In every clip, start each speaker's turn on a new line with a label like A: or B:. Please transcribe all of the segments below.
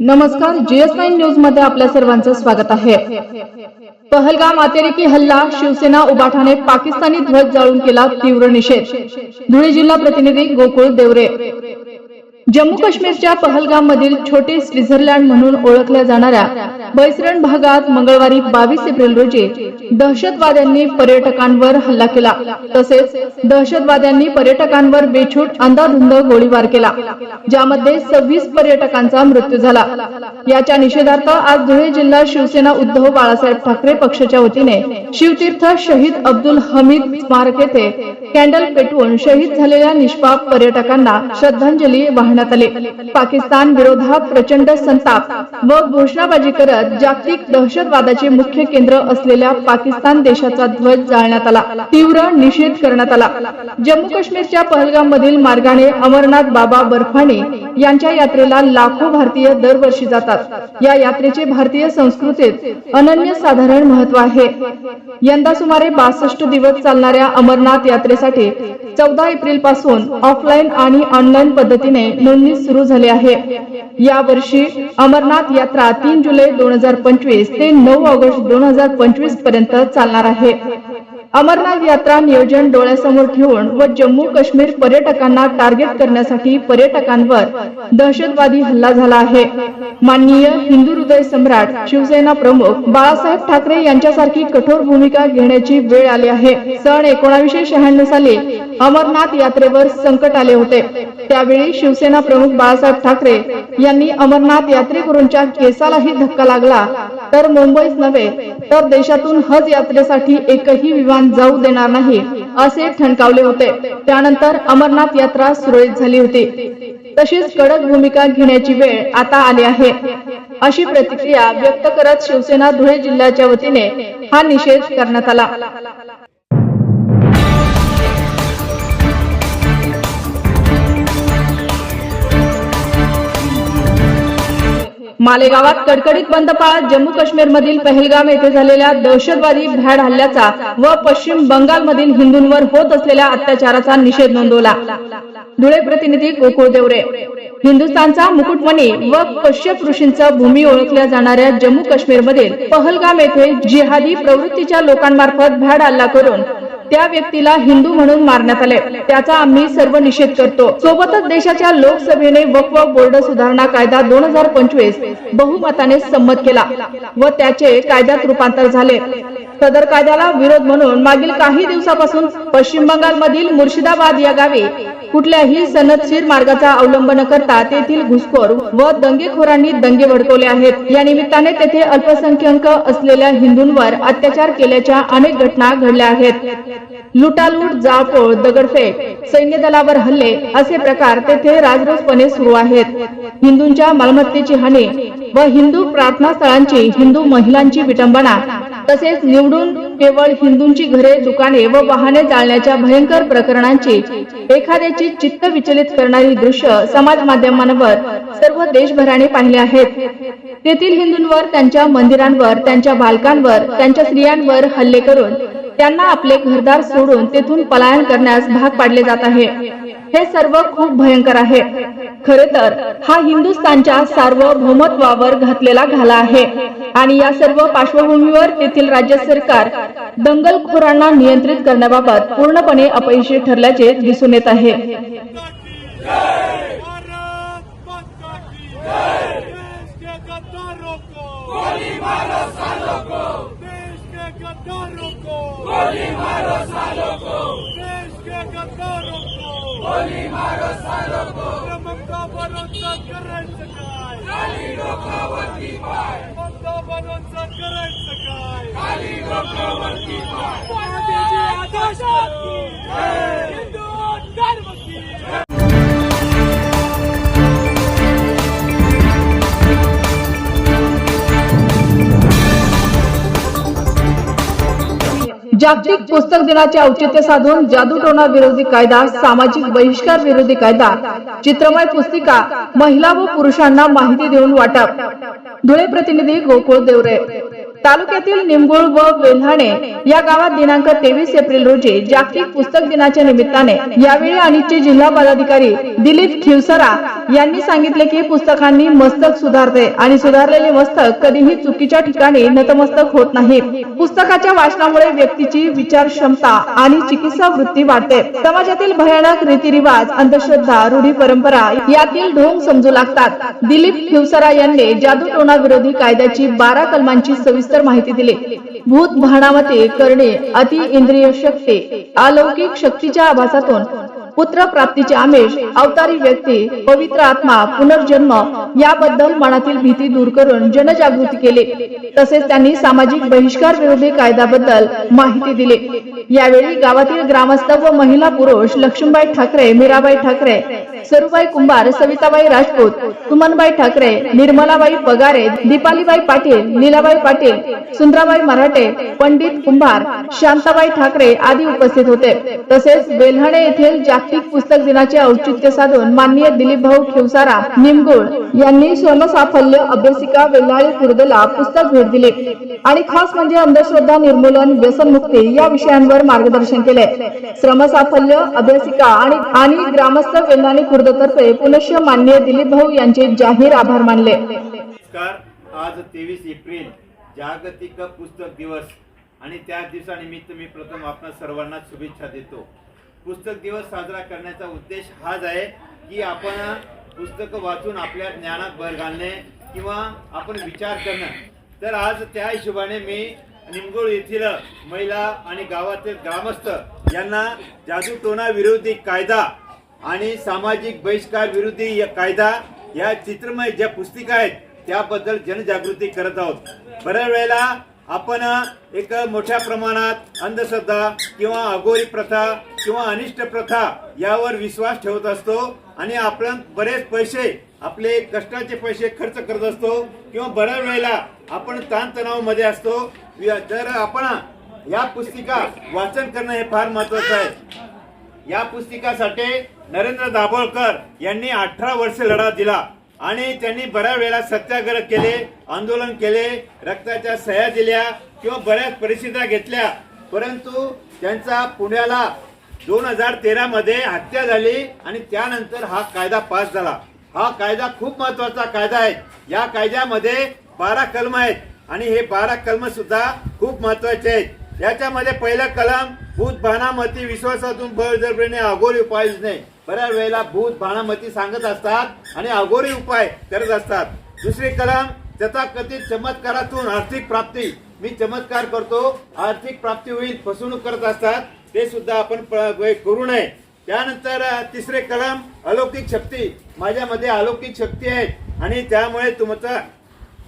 A: नमस्कार GS nine न्यूजमध्ये आपल्या सर्वांचं स्वागत आहे. पहलगाम अतिरेकी हल्ला शिवसेना उबाठाने पाकिस्तानी ध्वज जाळून केला तीव्र निषेध. धुळे जिल्हा प्रतिनिधी गोकुळ देवरे. जम्मू काश्मीरच्या पहलगाम मधील छोटे स्वित्झर्लंड म्हणून ओळखल्या जाणाऱ्या बैसरण भागात मंगळवारी बावीस एप्रिल रोजी दहशतवाद्यांनी पर्यटकांवर हल्ला केला. तसेच दहशतवाद्यांनी पर्यटकांवर बेछूट अंधाधुंद गोळीबार केला ज्यामध्ये सव्वीस पर्यटकांचा मृत्यू झाला. याच्या निषेधार्थ आज धुळे जिल्हा शिवसेना उद्धव बाळासाहेब ठाकरे पक्षाच्या वतीने शिवतीर्थ शहीद अब्दुल हमीद स्मारक येथे कॅन्डल पेटवून शहीद झालेल्या निष्पाप पर्यटकांना श्रद्धांजली वाहण्यात आली. पाकिस्तान विरोधात प्रचंड संताप व घोषणाबाजी करत जागतिक दहशतवादाचे मुख्य केंद्र असलेल्या पाकिस्तान देशाचा ध्वज जाळण्यात आला. तीव्र निषेध करण्यात आला. जम्मू काश्मीरच्या पहलगाम मधील मार्गाने अमरनाथ बाबा बर्फानी यांच्या यात्रेला लाखो भारतीय दरवर्षी जातात. या यात्रेचे भारतीय संस्कृतीत अनन्य साधारण महत्त्व आहे. यंदा सुमारे बासष्ट दिवस चालणाऱ्या अमरनाथ यात्रेसाठी चौदा एप्रिलपासून ऑफलाईन आणि ऑनलाईन पद्धतीने नोंदणी सुरू झाली आहे. या वर्षी अमरनाथ यात्रा तीन जुलै दोन हजार पंचवीस ते नऊ ऑगस्ट दोन हजार पंचवीसपर्यंत चालणार आहे. अमरनाथ यात्रा नियोजन डोळ्यासमोर ठेवून व जम्मू काश्मीर पर्यटकांना टार्गेट करण्यासाठी पर्यटकांवर दहशतवादी हल्ला झाला आहे. माननीय हिंदू हृदय सम्राट शिवसेना प्रमुख बाळासाहेब ठाकरे यांच्यासारखी कठोर भूमिका घेण्याची वेळ आली आहे. सन एकोणाशे शहाण्णव साली अमरनाथ यात्रेवर संकट आले होते. त्यावेळी शिवसेना प्रमुख बाळासाहेब ठाकरे यांनी अमरनाथ यात्रेकरूंच्या केसालाही धक्का लागला. तर मुंबईच नव्हे तर देशातून हज यात्रेसाठी एकही विमान जाऊ देणार नाही असे ठणकावले होते. त्यानंतर अमरनाथ यात्रा सुरळीत झाली होती. तशीच कडक भूमिका घेण्याची वेळ आता आली आहे. अशी प्रतिक्रिया व्यक्त करत शिवसेना धुळे जिल्ह्याच्या वतीने हा निषेध करण्यात आला. मालेगावात कडकडीत बंद पाळत जम्मू काश्मीर मधील पहलगाम येथे झालेल्या दहशतवादी भ्याड हल्ल्याचा व पश्चिम बंगालमधील हिंदूंवर होत असलेल्या अत्याचाराचा निषेध नोंदवला. धुळे प्रतिनिधी गोकुळ देवरे. हिंदुस्थानचा मुकुटमणी व कश्यप ऋषींचा भूमी ओळखल्या जाणाऱ्या जम्मू काश्मीर मधील पहलगाम येथे जिहादी प्रवृत्तीच्या लोकांमार्फत भ्याड हल्ला करून त्या व्यक्तीला हिंदू म्हणून मारण्यात आले. त्याचा आम्ही सर्व निषेध करतो. सोबतच देशाच्या लोकसभेने वक्फ बोर्ड सुधारणा कायदा दोन हजार पंचवीस बहुमताने संमत केला व त्याचे कायद्यात रूपांतर झाले. सदर कायद्याला विरोध म्हणून मागील काही दिवसापासून पश्चिम बंगालमधील मुर्शिदाबाद या गावी कुठल्याही सनदशीर मार्गाचा अवलंब न करता तेथील घुसखोर व दंगेखोरांनी दंगे भडकवले आहेत. या निमित्ताने तेथे अल्पसंख्याक असलेल्या हिंदूंवर अत्याचार केल्याच्या अनेक घटना घडल्या आहेत. लुटालूट जाळपोळ दगडफेक सैन्य दलावर हल्ले असे प्रकार तेथे राजरोसपणे सुरू आहेत. हिंदूंच्या मालमत्तेची हानी व हिंदू प्रार्थना स्थळांची हिंदू महिलांची विटंबना तसेच निवडून केवळ हिंदूंची घरे दुकाने व वाहने जाळण्याच्या भयंकर प्रकरणांची एखाद्याची चित्त विचलित करणारी दृश्य समाज माध्यमांवर सर्व देशभराने पाहिले आहेत. तेथील हिंदूंवर त्यांच्या मंदिरांवर त्यांच्या बालकांवर त्यांच्या स्त्रियांवर हल्ले करून त्यांना आपले घरदार सोडून तेथून पलायन करण्यास भाग पाडले जात आहे. हे सर्व खूप भयंकर आहे. खरे तर हा हिंदुस्थानच्या सार्वभौमत्वावर घातलेला घाला आहे. आणि या सर्व पार्श्वभूमीवर तेथील राज्य सरकार दंगलखोरांना नियंत्रित करण्याबाबत पूर्णपणे अपयशी ठरल्याचे दिसून येत आहे. जागतिक पुस्तक दिनाचे औचित्य साधून जादूटोणा विरोधी कायदा सामाजिक बहिष्कार विरोधी कायदा चित्रमय पुस्तिका महिला व पुरुषांना माहिती देऊन वाटप. धुळे प्रतिनिधी गोकुळ देवरे. तालुक्यातील निमगुळ व वेल्हाणे या गावात दिनांक तेवीस एप्रिल रोजी जागतिक पुस्तक दिनाच्या निमित्ताने यावेळी अनिकचे जिल्हा पदाधिकारी दिलीप खिवसरा यांनी सांगितले की पुस्तकांनी मस्तक सुधारते आणि सुधारलेले मस्तक कधीही चुकीच्या ठिकाणी नतमस्तक होत नाही. पुस्तकाच्या वाचनामुळे व्यक्तीची विचार क्षमता आणि चिकित्सा वृत्ती वाढते. समाजातील भयानक रीतिरिवाज अंधश्रद्धा रूढी परंपरा यातील ढोंग समजू लागतात. दिलीप खिवसरा यांनी जादू टोना विरोधी कायद्याची बारा कलमांची सविस्तर माहिती दिली. भूत भाणामते करणे अति इंद्रिय शक्ती अलौकिक शक्तीच्या आभासातून पुत्र प्राप्तीचे आमिष अवतारी व्यक्ती पवित्र आत्मा पुनर्जन्म याबद्दल मनातील भीती दूर करून जनजागृती केली. तसेच त्यांनी सामाजिक बहिष्कार विरोधी कायद्याबद्दल माहिती दिली. यावेळी गावातील ग्रामस्थ व महिला पुरुष लक्ष्मीबाई ठाकरे मीराबाई ठाकरे सरुबाई कुंभार सविताबाई राजपूत सुमनबाई ठाकरे निर्मलाबाई पगारे दीपालीबाई पाटील लीलाबाई पाटील सुंदराबाई मराठे पंडित कुंभार शांताबाई ठाकरे आदी उपस्थित होते. तसेच बेल्हाणे येथील जागतिक जागतिक पुस्तक दिनाचे औचित्य साधून माननीय दिलीप भाऊ खिवसारा निमगुळ यांनी स्वयंसाफल्य अभ्यासिका वेल्हाळी खुर्दला पुस्तक भेट दिले. आणि खास म्हणजे अंधश्रद्धा निर्मूलन व्यसनमुक्ती या विषयांवर मार्गदर्शन केले. श्रम साफल्य अभ्यासिका आणि आणि ग्रामस्थ वेल्हाणे खुर्दतर्फे पुनश्च माननीय दिलीप भाऊ यांचे जाहीर आभार मानले.
B: आज तेवीस एप्रिल जागतिक पुस्तक दिवस. आणि त्या दिवसानिमित्त मी प्रथम आपणा सर्वांना शुभेच्छा देतो. पुस्तक दिवस साजरा करण्याचा उद्देश हाच आहे की आपण पुस्तकं वाचून आपल्या ज्ञानात भर घालणे किंवा आपण विचार करणं. तर आज त्या हिशोबाने मी निमगोळ येथील महिला आणि गावातील ग्रामस्थ यांना जादूटोणा विरोधी कायदा आणि सामाजिक बहिष्कार विरोधी या कायदा या चित्रमय ज्या पुस्तिका आहेत त्याबद्दल जनजागृती करत आहोत. बऱ्याच वेळेला आपण एक मोठ्या प्रमाणात अंधश्रद्धा किंवा अघोरी प्रथा किंवा अनिष्ट प्रथा यावर विश्वास ठेवत असतो आणि आपण बरेच पैसे आपले कष्टाचे पैसे खर्च करत असतो किंवा बऱ्याच वेळेला आपण ताणतणावामध्ये असतो. तर आपण या पुस्तिका वाचन करणं हे फार महत्वाचं आहे. या पुस्तिकासाठी नरेंद्र दाभोळकर यांनी अठरा वर्ष लढा दिला. आणि त्यांनी बऱ्याच वेळा सत्याग्रह केले आंदोलन केले रक्ताच्या सह्या दिल्या किंवा बऱ्याच परिस्थित्या घेतल्या. परंतु त्यांचा पुण्याला दोन हजार तेरा मध्ये हत्या झाली आणि त्यानंतर हा कायदा पास झाला. हा कायदा खूप महत्त्वाचा कायदा आहे. या कायद्यामध्ये बारा कलम आहेत आणि हे बारा कलम सुद्धा खूप महत्त्वाचे आहेत. याच्यामध्ये पहिला कलम भूत भानामती विश्वासातून बळजबरीने अघोरी उपाय नाही बऱ्याच वेळेला भूत बाणामती सांगत असतात आणि अघोरी उपाय करत असतात. दुसरी कलम तथाकथित चमत्कारातून आर्थिक प्राप्ती. मी चमत्कार करतो आर्थिक प्राप्ती होईल फसवणूक करत असतात. ते सुद्धा आपण प- करू नये. त्यानंतर तिसरे कलम अलौकिक शक्ती. माझ्यामध्ये अलौकिक शक्ती आहे आणि त्यामुळे तुमचा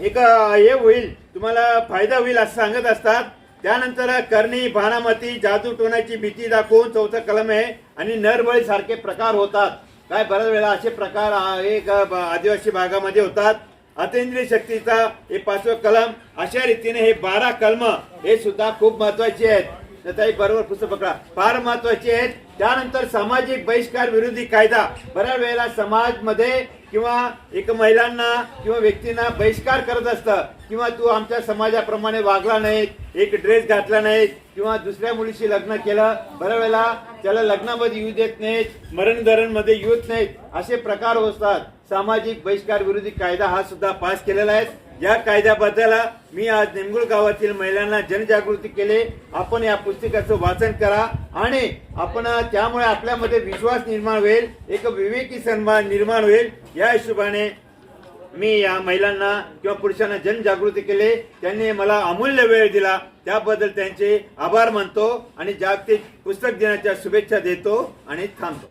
B: एक हे होईल तुम्हाला फायदा होईल असं सांगत असतात. त्यानंतर करणी भानामती जादू टोण्याची भीती दाखवून चौथं कलम आहे आणि नरबळी सारखे प्रकार होतात. काय बऱ्याच वेळा असे प्रकार एक आदिवासी भागामध्ये होतात. अतिंद्रिय शक्तीचा हे पाचवं कलम अशा रीतीने हे बारा कलम हे सुद्धा खूप महत्त्वाचे आहेत. तर ताई बरोबर पुस्तक पकडा. फार महत्त्वाचे आहेत. त्यानंतर सामाजिक बहिष्कार विरोधी कायदा. बऱ्याच वेळेला समाजमध्ये किंवा एक महिलांना किंवा व्यक्तींना बहिष्कार करत असतं किंवा तू आमच्या समाजाप्रमाणे वागला नाही एक ड्रेस घातला नाही किंवा दुसऱ्या मुलीशी लग्न केलं बऱ्या वेळेला त्याला लग्नामध्ये येऊ देत नाहीत मरण धरणमध्ये नाहीत असे प्रकार होतात सामाजिक बहिष्कार विरोधी कायदा हा सुद्धा पास केलेला आहे. या कायद्याबद्दल मी आज निमगुळ गावातील महिलांना जनजागृती केले. आपण या पुस्तकाचं वाचन करा आणि आपण त्यामुळे आपल्यामध्ये विश्वास निर्माण होईल एक विवेकी सन्मान निर्माण होईल. या हिशोबाने मी या महिलांना किंवा पुरुषांना जनजागृती केले. त्यांनी मला अमूल्य वेळ दिला. त्याबद्दल त्यांचे आभार मानतो आणि जागतिक पुस्तक दिनाच्या शुभेच्छा देतो आणि थांबतो.